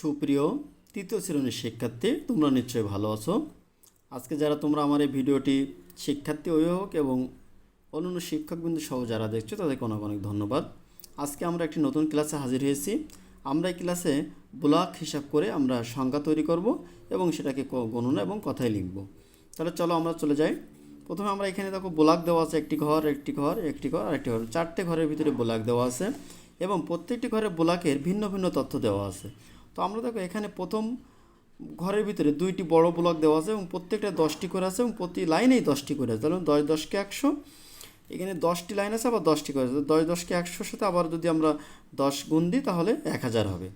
সুপ্রিয় তৃতীয় শ্রেণির শিক্ষার্থী, তোমরা নিশ্চয়ই ভালো আছো। আজকে যারা তোমরা আমার এই ভিডিওটি শিক্ষার্থী অভিভাবক এবং অন্যান্য শিক্ষকবৃন্দ সহ যারা দেখছ, তাদেরকে অনেক অনেক ধন্যবাদ। আজকে আমরা একটি নতুন ক্লাসে হাজির হয়েছি। আমরা এই ক্লাসে ব্লক হিসাব করে আমরা সংখ্যা তৈরি করব এবং সেটাকে গণনা এবং কথায় লিখব। তাহলে চলো আমরা চলে যাই। প্রথমে আমরা এখানে দেখো, ব্লক দেওয়া আছে একটি ঘর একটি ঘর একটি ঘর আর একটি ঘর। চারটে ঘরের ভিতরে ব্লক দেওয়া আছে এবং প্রত্যেকটি ঘরে ব্লকের ভিন্ন ভিন্ন তথ্য দেওয়া আছে। তো আমরা দেখো এখানে প্রথম ঘরের ভিতরে দুইটি বড় ব্লক দেওয়া আছে এবং প্রত্যেকটা দশটি করে আছে এবং প্রতি লাইনেই দশটি করে আছে। তাহলে দশ দশকে একশো, এখানে দশটি লাইন আছে, আবার দশটি করে আছে। দশ দশকে একশোর সাথে আবার যদি আমরা দশ গুণ দিই, তাহলে এক হাজার হবে।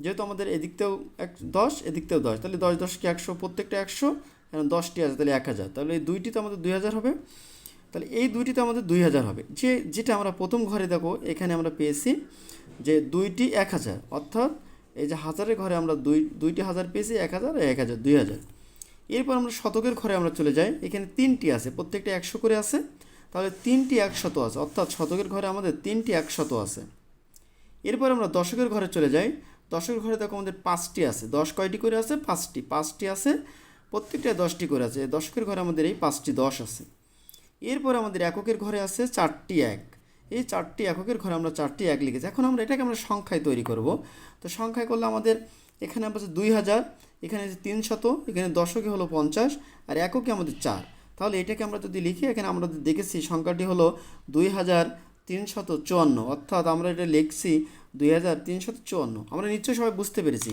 যেহেতু আমাদের এদিকতেও এক দশ, এদিকতেও দশ। তাহলে দশ দশকে একশো, প্রত্যেকটা একশো, এখানে দশটি আছে, তাহলে এক হাজার। তাহলে এই দুইটিতে আমাদের দুই হাজার হবে। তাহলে এই দুইটিতে আমাদের দুই হাজার হবে। যে, যেটা আমরা প্রথম ঘরে দেখো, এখানে আমরা পেয়েছি যে দুইটি এক হাজার। অর্থাৎ এই যে হাজারের ঘরে আমরা দুই, দুইটি হাজার পেয়েছি, এক হাজার এক হাজার, দুই হাজার। এরপর আমরা শতকের ঘরে আমরা চলে যাই, এখানে তিনটি আছে, প্রত্যেকটা একশো করে আছে। তাহলে তিনটি একশত আছে, অর্থাৎ শতকের ঘরে আমাদের তিনটি একশত আছে। এরপর আমরা দশকের ঘরে চলে যাই, দশকের ঘরে দেখো আমাদের পাঁচটি আছে, দশ কয়টি করে আছে? পাঁচটি পাঁচটি আছে প্রত্যেকটা দশটি করে আছে দশকের ঘরে আমাদের এই পাঁচটি দশ আছে। এরপর আমাদের এককের ঘরে আছে চারটি এক। এই চারটি এককের ঘরে আমরা চারটি এক লিখেছি। এখন আমরা এটাকে আমরা সংখ্যায় তৈরি করব। তো সংখ্যায় করলে আমাদের এখানে আমাদের দুই হাজার, এখানে তিন শত, এখানে দশকে হলো পঞ্চাশ, আর এককে আমাদের চার। তাহলে এটাকে আমরা যদি লিখি, এখানে আমরা দেখেছি সংখ্যাটি হলো দুই হাজার তিনশত চুয়ান্ন, অর্থাৎ আমরা এটা লিখছি দুই হাজার তিনশত চুয়ান্ন। আমরা নিশ্চয়ই সবাই বুঝতে পেরেছি।